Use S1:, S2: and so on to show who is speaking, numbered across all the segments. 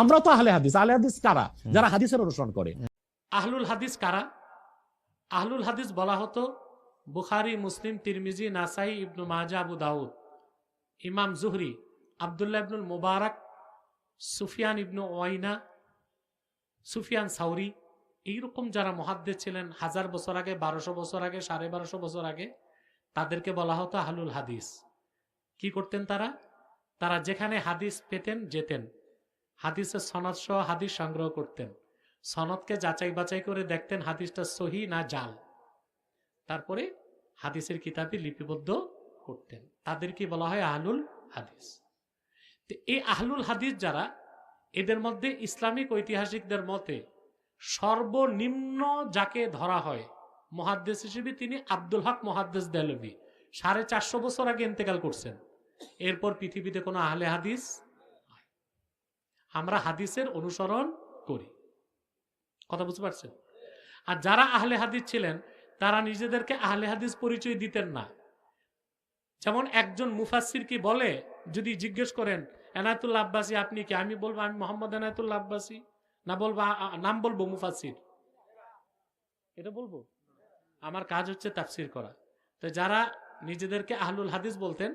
S1: আমরা তো আহলে হাদিস। আহলে হাদিস কারা? যারা হাদিসের অনুসরণ করে।
S2: আহলুল হাদিস কারা? আহলুল হাদিস বলা হতো বুখারি মুসলিম তিরমিজি নাসাই ইবনু মাজা আবু দাউদ। ইমাম জুহরি আবদুল্লাহ ইবনুল মুবারক সুফিয়ান ইবনু ওয়াইনা সুফিয়ান সাউরি। এইরকম যারা মহাদ্দে ছিলেন হাজার বছর আগে বারোশো বছর আগে সাড়ে বারোশো বছর আগে তাদেরকে বলা হতো আহলুল হাদিস। কি করতেন তারা? তারা যেখানে হাদিস পেতেন যেতেন। হাদিসের সনদ সহ হাদিস সংগ্রহ করতেন। সনদকে যাচাই বাছাই করে দেখতেন হাদিসটা সহি না জাল। তারপরে হাদিসের কিতাবে লিপিবদ্ধ করতেন। তাদেরকে বলা হয় আহলুল হাদিস? এই আহলুল হাদিস যারা, এদের মধ্যে ইসলামিক ঐতিহাসিকদের মতে সর্বনিম্ন যাকে ধরা হয় মহাদ্দেশ হিসেবে তিনি আব্দুল হক মহাদ্দেশ দেলভি। সাড়ে চারশো বছর আগে ইন্তেকাল করছেন। এরপর পৃথিবীতে কোনো আহলে হাদিস। আমরা হাদিসের অনুসরণ করি। কথা বুঝতে পারছেন? আর যারা আহলে হাদিস ছিলেন, তারা নিজেদেরকে আহলে হাদিস পরিচয় দিতেন না। যেমন একজন মুফাসির কি বলে, যদি জিজ্ঞেস করেন এনায়তুল্লাহ আব্বাসী, আপনি কি? আমি বলব, আমি মোহাম্মদ এনায়তুল্লাহ আব্বাসী। না বলব নাম বলব মুফাসির এটা বলব? আমার কাজ হচ্ছে তাফসির করা। তো যারা নিজেদেরকে আহলুল হাদিস বলতেন,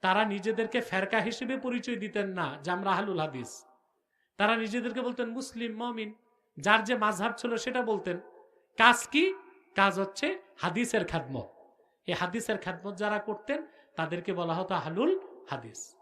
S2: তারা নিজেদেরকে ফেরকা হিসেবে পরিচয় দিতেন না যে আমরা আহলুল হাদিস। তারা নিজেদেরকে বলতেন মুসলিম মমিন। যার যে মাঝহাব ছিল সেটা বলতেন, কাজ কি? কাজ হচ্ছে হাদিসের খাদমত। এই হাদিসের খাদমত যারা করতেন, তাদেরকে বলা হতো হালুল হাদিস।